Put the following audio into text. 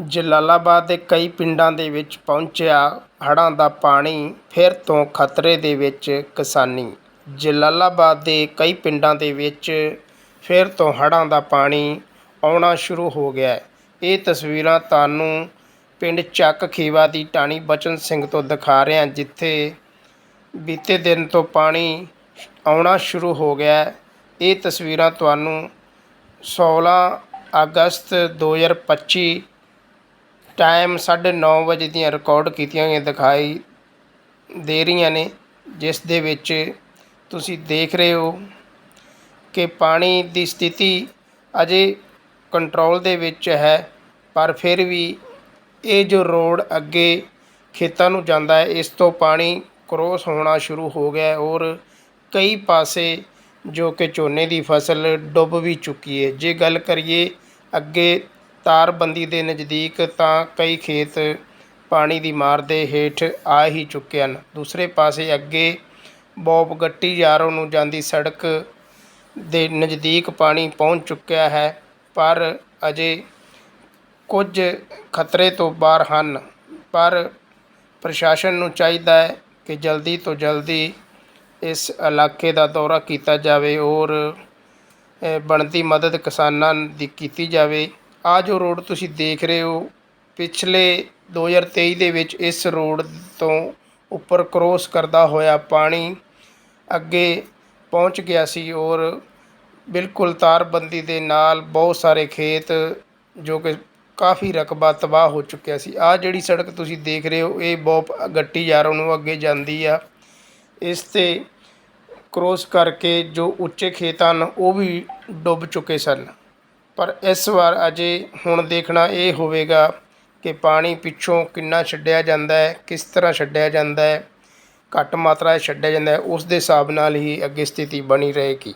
ਜਲਾਲਾਬਾਦ ਦੇ ਕਈ ਪਿੰਡਾਂ ਦੇ ਵਿੱਚ ਪਹੁੰਚਿਆ ਹੜ੍ਹਾਂ ਦਾ ਪਾਣੀ ਫਿਰ ਤੋਂ ਖਤਰੇ ਦੇ ਵਿੱਚ ਕਿਸਾਨੀ। ਜਲਾਲਾਬਾਦ ਦੇ ਕਈ ਪਿੰਡਾਂ ਦੇ ਵਿੱਚ ਫਿਰ ਤੋਂ ਹੜ੍ਹਾਂ ਦਾ ਪਾਣੀ ਆਉਣਾ ਸ਼ੁਰੂ ਹੋ ਗਿਆ ਹੈ। ਇਹ ਤਸਵੀਰਾਂ ਤੁਹਾਨੂੰ ਪਿੰਡ ਚੱਕ ਖੀਵਾ ਦੀ ਟਾਣੀ ਬਚਨ ਸਿੰਘ ਤੋਂ ਦਿਖਾ ਰਿਹਾ ਜਿੱਥੇ ਬੀਤੇ ਦਿਨ ਤੋਂ ਪਾਣੀ ਆਉਣਾ ਸ਼ੁਰੂ ਹੋ ਗਿਆ ਇਹ ਤਸਵੀਰਾਂ ਤੁਹਾਨੂੰ 16 ਅਗਸਤ 2025 ਟਾਈਮ 9:30 ਵਜੇ ਦੀਆਂ ਰਿਕਾਰਡ ਕੀਤੀਆਂ ਹੋਈਆਂ ਦਿਖਾਈ ਦੇ ਰਹੀਆਂ ਨੇ, ਜਿਸ ਦੇ ਵਿੱਚ ਤੁਸੀਂ ਦੇਖ ਰਹੇ ਹੋ ਕਿ ਪਾਣੀ ਦੀ ਸਥਿਤੀ ਅਜੇ ਕੰਟਰੋਲ ਦੇ ਵਿੱਚ ਹੈ, ਪਰ ਫਿਰ ਵੀ ਇਹ ਜੋ ਰੋਡ ਅੱਗੇ ਖੇਤਾਂ ਨੂੰ ਜਾਂਦਾ ਹੈ, ਇਸ ਤੋਂ ਪਾਣੀ ਕਰੋਸ ਹੋਣਾ ਸ਼ੁਰੂ ਹੋ ਗਿਆ ਔਰ ਕਈ ਪਾਸੇ ਜੋ ਕਿ ਝੋਨੇ ਦੀ ਫਸਲ ਡੁੱਬ ਵੀ ਚੁੱਕੀ ਹੈ। ਜੇ ਗੱਲ ਕਰੀਏ ਅੱਗੇ ਤਾਰਬੰਦੀ ਦੇ ਨਜ਼ਦੀਕ ਤਾਂ ਕਈ ਖੇਤ ਪਾਣੀ ਦੀ ਮਾਰ ਦੇ ਹੇਠ ਆ ਹੀ ਚੁੱਕੇ ਹਨ। ਦੂਸਰੇ ਪਾਸੇ ਅੱਗੇ ਬੋਬ ਗੱਟੀ ਯਾਰੋ ਨੂੰ ਜਾਂਦੀ ਸੜਕ ਦੇ ਨਜ਼ਦੀਕ ਪਾਣੀ ਪਹੁੰਚ ਚੁੱਕਿਆ ਹੈ, ਪਰ ਅਜੇ ਕੁਝ ਖਤਰੇ ਤੋਂ ਬਾਹਰ ਹਨ। ਪਰ ਪ੍ਰਸ਼ਾਸਨ ਨੂੰ ਚਾਹੀਦਾ ਹੈ ਕਿ ਜਲਦੀ ਤੋਂ ਜਲਦੀ ਇਸ ਇਲਾਕੇ ਦਾ ਦੌਰਾ ਕੀਤਾ ਜਾਵੇ ਔਰ ਬਣਦੀ ਮਦਦ ਕਿਸਾਨਾਂ ਦੀ ਕੀਤੀ ਜਾਵੇ। ਆ ਜੋ ਰੋਡ ਤੁਸੀਂ ਦੇਖ ਰਹੇ ਹੋ, ਪਿਛਲੇ 2023 ਦੇ ਵਿੱਚ ਇਸ ਰੋਡ ਤੋਂ ਉੱਪਰ ਕ੍ਰੋਸ ਕਰਦਾ ਹੋਇਆ ਪਾਣੀ ਅੱਗੇ ਪਹੁੰਚ ਗਿਆ ਸੀ ਔਰ ਬਿਲਕੁਲ ਤਾਰਬੰਦੀ ਦੇ ਨਾਲ ਬਹੁਤ ਸਾਰੇ ਖੇਤ ਜੋ ਕਿ ਕਾਫੀ ਰਕਬਾ ਤਬਾਹ ਹੋ ਚੁੱਕਿਆ ਸੀ। ਆ ਜਿਹੜੀ ਸੜਕ ਤੁਸੀਂ ਦੇਖ ਰਹੇ ਹੋ, ਇਹ ਬਹੁਤ ਗੱਟੀ ਯਾਰੋਂ ਨੂੰ ਅੱਗੇ ਜਾਂਦੀ ਆ। ਇਸ ਤੇ ਕ੍ਰੋਸ ਕਰਕੇ ਜੋ ਉੱਚੇ ਖੇਤ ਹਨ, ਉਹ ਵੀ ਡੁੱਬ ਚੁੱਕੇ ਸਨ। ਪਰ ਇਸ ਵਾਰ ਅਜੇ ਹੁਣ ਦੇਖਣਾ ਇਹ ਹੋਵੇਗਾ ਕਿ ਪਾਣੀ ਪਿੱਛੋਂ ਕਿੰਨਾ ਛੱਡਿਆ ਜਾਂਦਾ ਹੈ, ਕਿਸ ਤਰ੍ਹਾਂ ਛੱਡਿਆ ਜਾਂਦਾ ਹੈ, ਘੱਟ ਮਾਤਰਾ 'ਚ ਛੱਡਿਆ ਜਾਂਦਾ ਹੈ, ਉਸ ਦੇ ਹਿਸਾਬ ਨਾਲ ਹੀ ਅੱਗੇ ਸਥਿਤੀ ਬਣੀ ਰਹੇਗੀ।